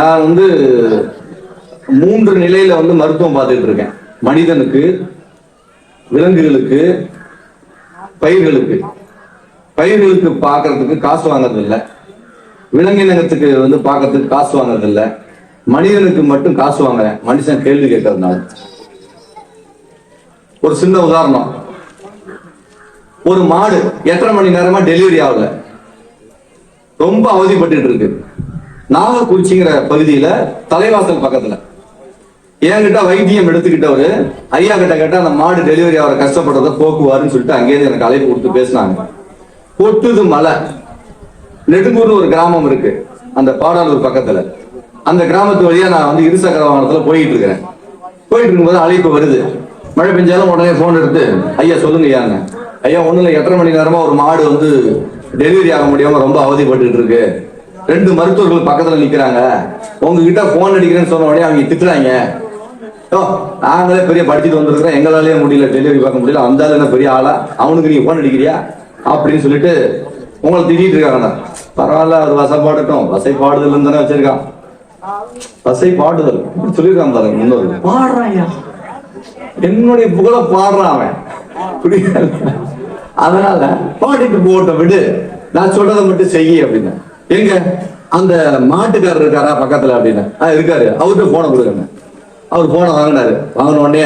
நான் வந்து மூன்று நிலையில வந்து மருத்துவம் பார்த்துட்டு இருக்கேன். மனிதனுக்கு விலங்குகளுக்கு பயிர்களுக்கு. பயிர்களுக்கு பார்க்கறதுக்கு காசு வாங்குறது இல்ல விலங்கினத்துக்கு வந்து பார்க்கறதுக்கு காசு வாங்குறது மனிதனுக்கு மட்டும் காசு வாங்குறேன். மனுஷன் கேள்வி கேட்கறதுனால. ஒரு சின்ன உதாரணம். ஒரு மாடு எட்டரை மணி நேரமா டெலிவரி ஆகல? ரொம்ப அவதிப்பட்டு இருக்கு. நாகக்குறிச்சிங்கிற பகுதியில தலைவாசல் பக்கத்துல. என்கிட்ட வைத்தியம் எடுத்துக்கிட்டவரு ஐயா கிட்ட கேட்டா அந்த மாடு டெலிவரி அவரை கஷ்டப்படுறத போக்குவாருன்னு சொல்லிட்டு அங்கேயிருந்து எனக்கு அழைப்பு கொடுத்து பேசினாங்க. கொட்டுது மலை. நெடுங்கூர்னு ஒரு கிராமம் இருக்கு அந்த பாடாலூர் பக்கத்துல. அந்த கிராமத்து வழியா நான் வந்து இருசக்கர வாகனத்துல போயிட்டு இருக்கிறேன். போயிட்டு இருக்கும்போது அழைப்பு வருது. மழை பெஞ்சாலும் உடனே போன் எடுத்து ஐயா சொல்லுங்க ஐயாங்க ஐயா ஒண்ணுல எட்டரை மணி நேரமா ஒரு மாடு வந்து டெலிவரி ஆக முடியாம ரொம்ப அவதிப்பட்டு இருக்கு. ரெண்டு மருத்துவர்கள் பக்கத்துல நிக்கிறாங்க. உங்ககிட்ட போன் அடிக்கிறேன்னு சொன்ன உடனே அவங்க திட்டுறாங்க. ஓ நாங்களே பெரிய படிச்சுட்டு வந்திருக்கிறோம். எங்களாலேயே முடியல டெலிவரி பார்க்க முடியல. அந்த என்ன பெரிய ஆளா? அவனுக்கு நீங்க போன் அடிக்கிறியா? அப்படின்னு சொல்லிட்டு உங்களை திட்டிட்டு இருக்காங்க. பரவாயில்ல அது வசப்பாடட்டும் வசைப்பாடுதல் தானே வச்சிருக்கான். வசை பாடுதல் சொல்லியிருக்கான் பாருங்க முன்னோர்கள். பாடுறான் என்னுடைய புகழ பாடுறான் அவன். புரியுதா? அதனால பாடிட்டு போட்ட விடு. நான் சொல்றதை மட்டும் செய்ய அப்படின்னு. எங்க? அந்த மாட்டுக்காரர் இருக்காரா பக்கத்துல அப்படின்னு. ஆ இருக்காரு. அவர்கிட்ட போன கொடுங்க அவர் போன வாங்கினாரு. வாங்கின உடனே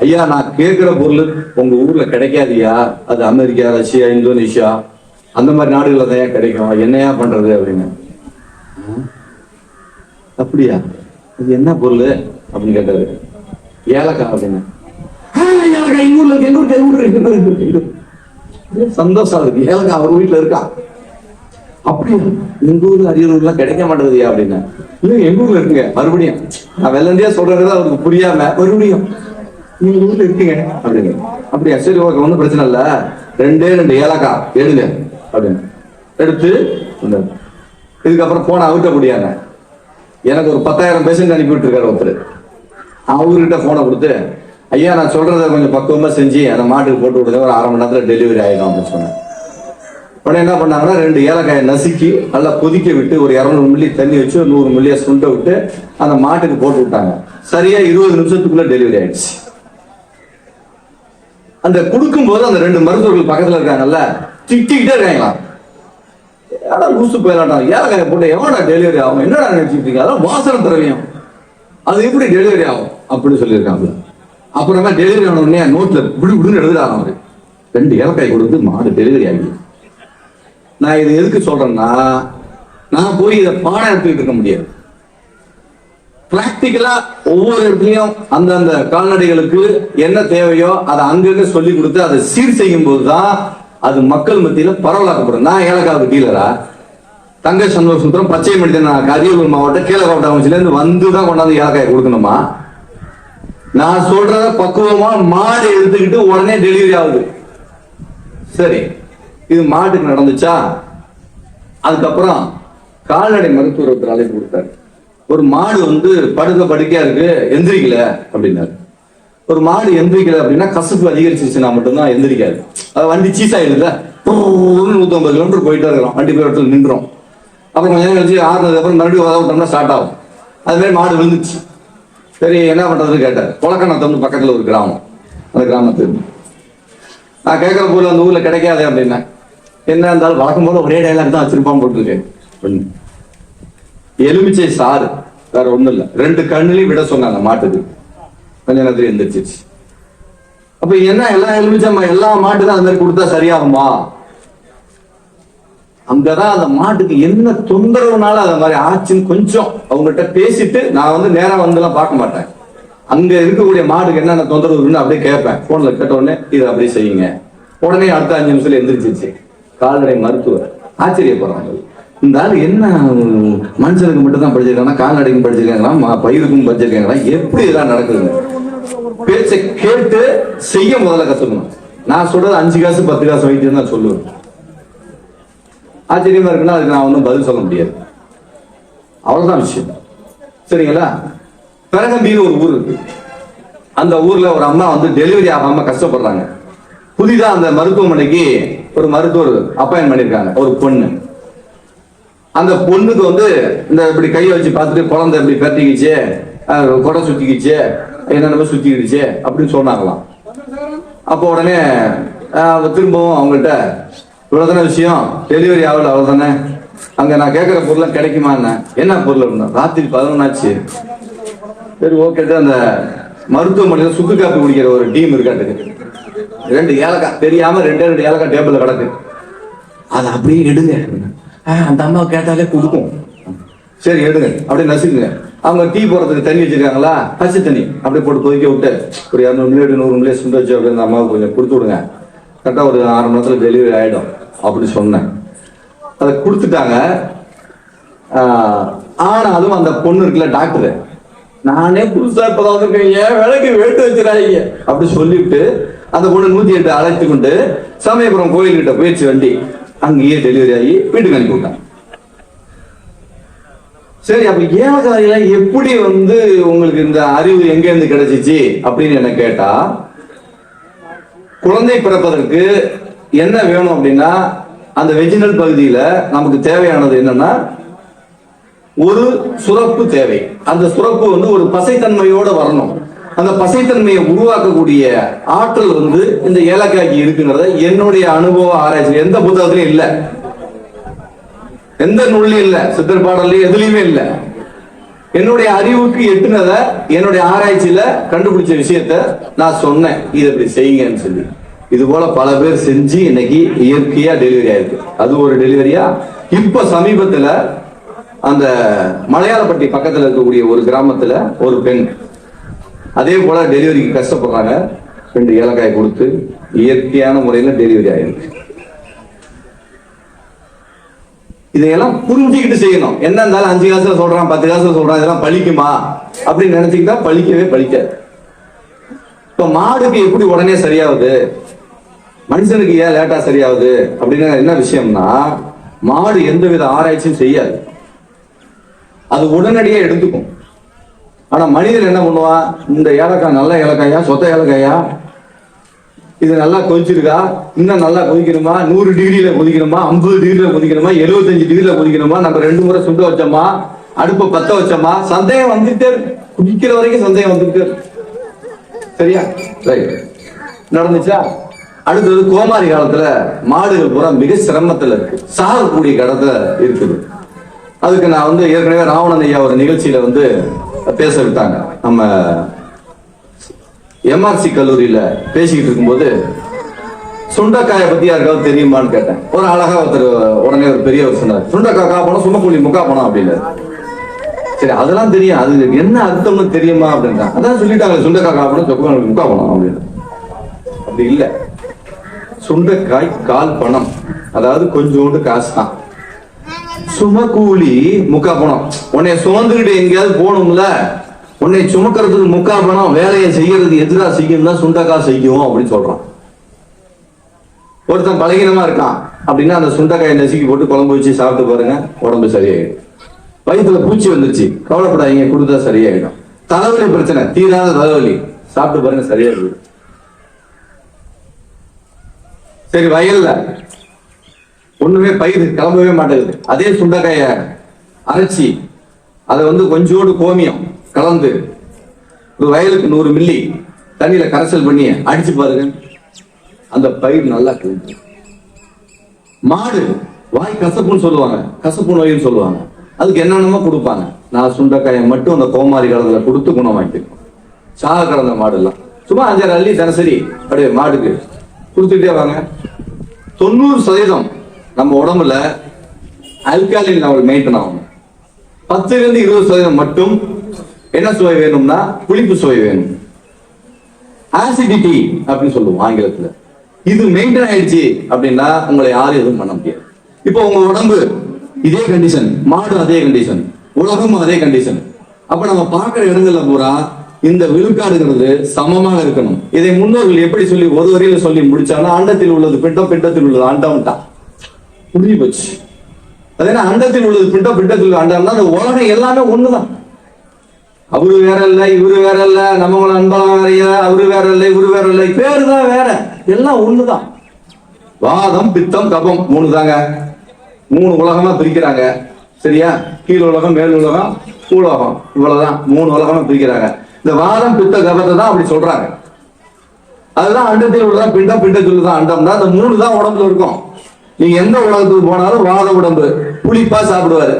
ஐயா நான் கேட்கிற பொருள் உங்க ஊர்ல கிடைக்காதியா? அது அமெரிக்கா ரஷ்யா இந்தோனேஷியா? அந்த மாதிரி நாடுகள்ல தான் ஏன் கிடைக்கும்? என்னையா பண்றது? அப்படின்னு. அப்படியா? இது என்ன பொருள்? அப்படின்னு கேட்டாரு. ஏலக்காய் அப்படின்னு. ஏலக்காய் எங்க ஊர்ல இருக்கு, எங்க ஊருக்கு, எங்க ஊருக்கு." சந்தோஷம் இருக்கு ஏலக்காய் அவர் வீட்டுல இருக்கா? அப்படியா? எங்க ஊர்ல அரியலூர்லாம் கிடைக்க மாட்டேங்குதுயா அப்படின்னு. இல்ல எங்க ஊர்ல இருக்குங்க. மறுபடியும் நான் வெள்ளந்தியா சொல்றது அவருக்கு புரியாம மறுபடியும் எங்க ஊர்ல இருக்குங்க அப்படின்னு. அப்படியா? சரி ஓகே ஒண்ணும் பிரச்சனை இல்ல. ரெண்டே ரெண்டு ஏலக்காய் எடுங்க அப்படின்னு. எடுத்து இதுக்கப்புறம் போன அவுட்ட முடியாங்க எனக்கு ஒரு பத்தாயிரம் பேஷண்ட் அனுப்பி விட்டுருக்காரு ஒருத்தர். அவர்கிட்ட போனை கொடுத்து ஐயா நான் சொல்றத கொஞ்சம் பக்குவமா செஞ்சு அந்த மாட்டுக்கு போட்டு விடுங்க ஒரு அரை மணி நேரத்துல டெலிவரி ஆயிடும் அப்படின்னு சொன்னேன். உடனே என்ன பண்ணாங்கன்னா ரெண்டு ஏலக்காயை நசுக்கி நல்லா கொதிக்க விட்டு ஒரு இரநூறு மில்லி தண்ணி வச்சு ஒரு நூறு மில்லியை சுண்ட விட்டு அந்த மாட்டுக்கு போட்டு விட்டாங்க. சரியா இருபது நிமிஷத்துக்குள்ள டெலிவரி ஆயிடுச்சு. அந்த கொடுக்கும்போது அந்த ரெண்டு மருத்துவர்கள் பக்கத்துல இருக்காங்கல்ல திட்டிக்கிட்டே இருக்காங்களா ஏடா லூசு போயிடலாம் ஏலக்காய போட்டு எவனா டெலிவரி ஆகும்? என்னடா நினைச்சிட்டு இருக்கீங்க அதான் வாசனை திரவியம். அது எப்படி டெலிவரி ஆகும்? அப்படின்னு சொல்லியிருக்காங்க. அப்புறமா டெலிவரி ஆன உடனே நோட்ல விடு விடுன்னு எழுதுறாங்க அவரு. ரெண்டு ஏலக்காய் கொடுத்து மாடு டெலிவரி ஆகி. நான் இது எதுக்கு சொல்றேன்னா நான் போய் இதை பாடம் எடுத்துக்கிட்டு இருக்க முடியாது. பிராக்டிக்கலா ஒவ்வொரு இடத்துலையும் அந்தந்த கால்நடைகளுக்கு என்ன தேவையோ அதை அங்கங்க சொல்லி கொடுத்து அதை சீர் செய்யும் போதுதான் அது மக்கள் மத்தியில பரவலாக்கப்படும் நான் ஏலக்காவுக்கு டீலரா தங்க சண்முக சுந்தரம் பச்சை மனிதன் அரியலூர் மாவட்டம் கீழக்கோட்டை அமைச்சில வந்து தான் கொண்டாந்து ஏலக்காயை கொடுக்கணுமா? நான் சொல்றத பக்குவமா மாடு எடுத்துக்கிட்டு உடனே டெலிவரி ஆகுது. சரி. இது மாட்டுக்கு நடந்துச்சா? அதுக்கப்புறம் கால்நடை மருத்துவர் ஒருத்தர் அழைப்பு கொடுத்தாரு. ஒரு மாடு வந்து படுக்க படுக்கையா இருக்கு எந்திரிக்கல அப்படின்னாரு. ஒரு மாடு எந்திரிக்கல அப்படின்னா கசப்பு அதிகரிச்சிருச்சுன்னா மட்டும்தான் எந்திரிக்காது. அது வண்டி சீஸ் ஆயிடுதுல நூத்தி ஐம்பது கிலோமீட்டர் போயிட்டே இருக்கிறோம். வண்டி போய் இடத்துல நின்றோம். அப்புறம் கொஞ்சம் நேரம் கழிச்சு ஆறுனதுக்கு அப்புறம் மறுபடியும் உதவிட்டோம்னா ஸ்டார்ட் ஆகும். அதுமாரி மாடு விழுந்துச்சு. சரி என்ன பண்றதுன்னு கேட்டார். வந்து பக்கத்துல ஒரு கிராமம். அந்த கிராமத்துக்கு நான் கேட்கற போல அந்த ஊர்ல கிடைக்காதே அப்படின்னா என்ன இருந்தாலும் வழக்கம் போல ஒரே டைலாக் தான் வச்சிருப்பான் போட்டிருக்கேன் எலுமிச்சை சாறு. வேற ஒண்ணும் இல்ல. ரெண்டு கண்ணுலயும் விட சொன்னாங்க மாட்டுக்கு. கொஞ்ச நேரத்துல எந்திரிச்சிச்சு அப்ப என்ன எல்லா எலுமிச்சை எல்லா மாட்டுக்கும் அந்த மாதிரி கொடுத்தா சரியாகுமா? அங்கதான் அந்த மாட்டுக்கு என்ன தொந்தரவுனால அந்த மாதிரி ஆச்சுன்னு கொஞ்சம் அவங்ககிட்ட பேசிட்டு நான் வந்து நேரம் வந்து எல்லாம் பார்க்க மாட்டேன். அங்க இருக்கக்கூடிய மாடுக்கு என்னென்ன தொந்தரவு இருக்குன்னு அப்படியே கேட்பேன். போன்ல கேட்ட உடனே இதை அப்படியே செய்யுங்க. உடனே அடுத்த அஞ்சு நிமிஷத்துல எந்திரிச்சிச்சு கால்நடை மருத்துவர். ஆச்சரியப்படுறாங்க. இந்த ஆள் என்ன மனுஷனுக்கு மட்டும் தான் படிச்சிருக்காங்கன்னா கால்நடைக்கும் படிச்சிருக்காங்களா பயிருக்கும் படிச்சிருக்காங்களா எப்படி இதெல்லாம் நடக்குதுங்க பேச்சை கேட்டு செய்ய முதல்ல கத்துக்கணும். நான் சொல்றது அஞ்சு காசு பத்து காசு வைத்தியம் தான் சொல்லுவேன். ஆச்சரியமா இருக்குன்னா அதுக்கு நான் ஒன்றும் பதில் சொல்ல முடியாது. அவ்வளவுதான் விஷயம். சரிங்களா? பிறகம்பின்னு ஒரு ஊர் இருக்கு. அந்த ஊர்ல ஒரு அம்மா வந்து டெலிவரி ஆகாம கஷ்டப்படுறாங்க. புதிதா அந்த மருத்துவமனைக்கு ஒரு மருத்துவர் அப்பாயின் பண்ணியிருக்காங்க ஒரு பொண்ணு. அந்த பொண்ணுக்கு வந்து இந்த இப்படி கையை வச்சு பார்த்துட்டு குழந்தை இப்படி பெரட்டிக்கிச்சு கொடை சுத்திக்கிச்சு என்னென்னமோ சுத்திக்கிடுச்சு அப்படின்னு சொன்னாங்களாம். அப்போ உடனே திரும்பவும் அவங்கள்ட்ட இவ்வளோதான விஷயம்? டெலிவரி ஆகல அவ்வளோதானே அங்க நான் கேட்குற பொருள் கிடைக்குமா என்ன என்ன பொருள்? அப்படின்னா ராத்திரி பதினொன்னாச்சு சரி ஓகே அந்த மருத்துவமனையில் சுக்கு காப்பி குடிக்கிற ஒரு டீம் இருக்காட்டுக்கு. ரெண்டு ஏலக்காய் தெரியாம ரெண்டே ரெண்டு ஏலக்காய் டேபிள்ல கிடக்கு. அதை அப்படியே எடுங்க. அந்த அம்மா கேட்டாலே கொடுக்கும். சரி எடுங்க. அப்படியே நசுக்குங்க. அவங்க டீ போடுறதுக்கு தண்ணி வச்சிருக்காங்களா? பச்சை தண்ணி. அப்படியே போட்டு கொதிக்க விட்டு ஒரு இரநூறு மில்லியட் நூறு மில்லியட் சுண்ட வச்சு அப்படி அந்த அம்மாவுக்கு கொஞ்சம் கொடுத்து விடுங்க. கரெக்டாக ஒரு ஆறு மணி நேரத்தில் டெலிவரி ஆகிடும் அப்படி சொன்னேன். அதை கொடுத்துட்டாங்க. ஆனாலும் அந்த பொண்ணு இருக்குல்ல டாக்டர் நானே புதுசா இப்பதான் வந்திருக்கேன் ஏன் விலைக்கு வேட்டு வச்சிடாதீங்க? அப்படி சொல்லிவிட்டு அந்த பொண்ணு நூத்தி எட்டு அழைத்து கொண்டு சமயபுரம் கோயில்கிட்ட போயிடுச்சு வண்டி. அங்கேயே டெலிவரி ஆகி வீட்டுக்கு அனுப்பி விட்டான். சரி அப்ப ஏலக்காரில எப்படி வந்து உங்களுக்கு இந்த அறிவு எங்க இருந்து கிடைச்சிச்சு அப்படின்னு என்ன கேட்டா குழந்தை பிறப்பதற்கு என்ன வேணும் அப்படின்னா அந்த வெஜினல் பகுதியில நமக்கு தேவையானது என்னன்னா ஒரு சுரப்பு தேவை. அந்த சுரப்பு வந்து ஒரு பசைத்தன்மையோட வரணும். அந்த பசைத்தன்மையை உருவாக்கக்கூடிய ஆற்றல் வந்து இந்த ஏலக்காய்க்கு இருக்குங்கிறத என்னுடைய அனுபவ ஆராய்ச்சி எந்த புத்தகத்திலும் இல்ல. எந்த நூல்லையும் இல்ல. சித்தர் பாடல்லையும் எதுலையுமே இல்ல. என்னுடைய அறிவுக்கு எட்டுனத என்னுடைய ஆராய்ச்சியில கண்டுபிடிச்ச விஷயத்த நான் சொன்னேன். இதை இப்படி செய்யுங்கன்னு சொல்லி. இது போல பல பேர் செஞ்சு இன்னைக்கு இயற்கையா டெலிவரி ஆயிருக்கு. அது ஒரு டெலிவரியா இப்ப சமீபத்துல அந்த மலையாளப்பட்டி பக்கத்துல இருக்கக்கூடிய ஒரு கிராமத்துல ஒரு பெண் அதே போல டெலிவரிக்கு கஷ்டப்படுறாங்க. ரெண்டு ஏலக்காய் கொடுத்து இயற்கையான முறையில டெலிவரி ஆயிருக்கு இதையெல்லாம் புரிஞ்சுக்கிட்டு செய்யணும். என்ன இருந்தாலும் அஞ்சு காசுல சொல்றான் பத்து காசுல சொல்றான் இதெல்லாம் பழிக்குமா? அப்படின்னு நினைச்சுக்கிட்டா பழிக்கவே பழிக்காது. இப்ப மாடுக்கு எப்படி உடனே சரியாகுது? மனுஷனுக்கு ஏன் லேட்டா சரியாகுது? அப்படின்னா என்ன விஷயம்னா மாடு எந்த வித ஆராய்ச்சியும் செய்யாது. அது உடனடியே எடுத்துக்கும். ஆனா மனிதன் என்ன பண்ணுவான் இந்த ஏலக்காய் நல்ல ஏலக்காயா சொத்த ஏலக்காயா? இது நல்லா கொதிச்சிருக்கா? இன்னும் நல்லா கொதிக்கணுமா? நூறு டிகிரியில கொதிக்கணுமா? ஐம்பது டிகிரியில கொதிக்கணுமா? எழுபத்தஞ்சு டிகிரியில கொதிக்கணுமா? நம்ம ரெண்டு முறை சுண்ட வச்சோமா? அடுப்பை பத்த வச்சோமா? சந்தேகம் வந்துட்டே குடிக்கிற வரைக்கும் சந்தேகம் வந்துட்டே சரியா? ரைட் நடந்துச்சா? அடுத்தது கோமாரி காலத்துல மாடுகள் பூரா மிக சிரமத்துல இருக்கு. சாகக்கூடிய கடத்துல இருக்குது. அதுக்கு நான் வந்து ஏற்கனவே ராவணன் ஐயா ஒரு நிகழ்ச்சியில வந்து பேச விட்டாங்க. நம்ம எம்ஆர்சி கல்லூரியில பேசிக்கிட்டு இருக்கும்போது சுண்டக்காயை பத்தி யாருக்காவது தெரியுமான்னு கேட்டேன். ஒரு அழகா ஒருத்தர் உடனே ஒரு பெரியவர் சொன்னார் சுண்டக்காய் கா பணம் முக்கா பணம் அப்படின்னு. சரி அதெல்லாம் தெரியும். அது என்ன அர்த்தம்னு தெரியுமா அப்படின்னா அதான் சொல்லிட்டாங்க சுண்டக்காய் கா பணம் முக்கா பணம் அப்படின்னு. அப்படி இல்லை. சுண்டைக்காய் கால் பணம். அதாவது கொஞ்சோண்டு காசு தான். சுமக்கூலி முக்கா பணம் உன்னை சுமந்துக்கிட்டு எங்கேயாவது போகணும்ல? உன்னை சுமக்கிறதுக்கு முக்கா பணம் வேலையை செய்யறதுக்கு எதிராக செய்யும்னா சுண்டக்கா செய்யும் அப்படின்னு சொல்றான். ஒருத்தன் பலகீனமா இருக்கான் அப்படின்னா அந்த சுண்டக்காயை நசுக்கி போட்டு குழம்பு வச்சு சாப்பிட்டு பாருங்க உடம்பு சரியாயிடும். வயிற்றுல பூச்சி வந்துருச்சு கவலைப்படாதீங்க கொடுத்தா சரியாயிடும். தலைவலி பிரச்சனை தீராத தலைவலி. சாப்பிட்டு பாருங்க சரியாயிடும் சரி வயல்ல. ஒண்ணுமே பயிர் கிளம்பவே மாட்டேங்குது. அதே சுண்டக்காய அரைச்சி அதை வந்து கொஞ்சோடு கோமியம் கலந்து ஒரு வயலுக்கு நூறு மில்லி தண்ணியில கரைசல் பண்ணி அடிச்சு பாருங்க. அந்த பயிர் நல்லா கிளம்பு மாடு வாய் கசப்புன்னு சொல்லுவாங்க. கசப்பு நோயின்னு சொல்லுவாங்க. அதுக்கு என்னென்னமோ கொடுப்பாங்க. நான் சுண்டைக்காயை மட்டும் அந்த கோமாரி கலந்துல கொடுத்து குணம் வாங்கிட்டு சாக கலந்த மாடுலாம். சும்மா அஞ்சாறு அள்ளி தினசரி அப்படியே மாடுக்கு கொடுத்துட்டே வாங்க. தொண்ணூறு சதவீதம் நம்ம உடம்புல அல்காலின் லெவல் மெயின்டைன் ஆகணும். பத்துல இருந்து இருபது சதவீதம் மட்டும் என்ன சுவை வேணும்னா புளிப்பு சுவை வேணும். ஆசிடிட்டி அப்படின்னு சொல்லுவோம் ஆங்கிலத்துல. இது மெயின்டைன் ஆயிடுச்சு அப்படின்னா உங்களை யாரும் எதுவும் பண்ண முடியாது. இப்போ உங்க உடம்பு இதே கண்டிஷன் மாடு அதே கண்டிஷன் உலகம் அதே கண்டிஷன் அப்ப நம்ம பார்க்கிற இடங்கள்ல பூரா இந்த விழுக்காடுங்கிறது சமமாக இருக்கணும். இதை முன்னோர்கள் எப்படி சொல்லி ஒரு வரையில சொல்லி முடிச்சாலும் ஆண்டத்தில் உள்ளது பிண்டம் பிண்டத்தில் உள்ளது அண்டம்ட்டா புரிஞ்சு போச்சு அதே அண்டத்தில் உள்ளது பிண்டம் பிண்டத்தில் அண்டம்னா அந்த உலகம் எல்லாமே ஒண்ணுதான். அவரு வேற இல்ல இவரு வேற இல்ல நம்மள அன்பலம் வேற இல்ல அவரு வேற இல்ல இவரு வேற இல்ல. பேரு தான் வேற. எல்லாம் ஒண்ணுதான். வாதம் பித்தம் கபம் மூணு தாங்க மூணு உலகமா பிரிக்கிறாங்க. சரியா? கீழ் உலகம் மேல் உலகம் பூலோகம். இவ்வளவுதான். மூணு உலகம் பிரிக்கிறாங்க. இந்த வாதம் பித்த கபத்தை தான் அப்படி சொல்றாங்க. அதுதான் அண்டத்தில் உள்ளதான் பிண்டம் பிண்டத்தில் தான் அண்டம் தான். அந்த மூணு தான் உடம்புல இருக்கும். நீங்க எந்த உலகத்துக்கு போனாலும் வாத உடம்பு. புளிப்பா சாப்பிடுவாரு.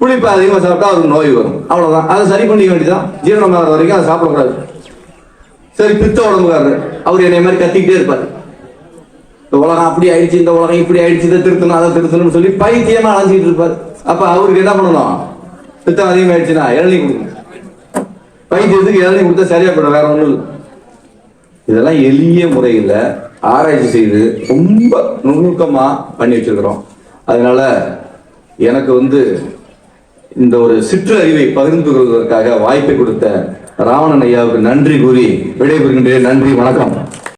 புளிப்பா அதிகமாக சாப்பிட்டா அவருக்கு நோய் வரும். அவ்வளவுதான். அதை சரி பண்ணிக்க வேண்டியதான் ஜீரணம் ஆகிற வரைக்கும் அதை சாப்பிடக்கூடாது. சரி பித்த உடம்புக்காரரு. அவர் என்னை மாதிரி கத்திக்கிட்டே இருப்பார். இந்த உலகம் அப்படி ஆயிடுச்சு இந்த உலகம் இப்படி ஆயிடுச்சு இதை திருத்தணும் அதை திருத்தணும்னு சொல்லி பைத்தியமா அலைஞ்சிட்டு இருப்பார். அப்ப அவருக்கு என்ன பண்ணணும்? பித்தம் அதிகமாயிடுச்சுன்னா இளநீ கொடுக்கணும் பைத்தியத்துக்கு இளநீ கொடுத்தா சரியா போயிடும் வேற ஒண்ணும் இல்லை. இதெல்லாம் எளிய முறையில் ஆராய்ச்சி செய்து ரொம்ப நுணுக்கமாக பண்ணி வச்சுருக்குறோம். அதனால் எனக்கு வந்து இந்த ஒரு சிற்றறிவை பகிர்ந்து கொள்வதற்காக வாய்ப்பை கொடுத்த ராவணன் ஐயாவுக்கு நன்றி கூறி விடைபெறுகின்றேன். நன்றி வணக்கம்.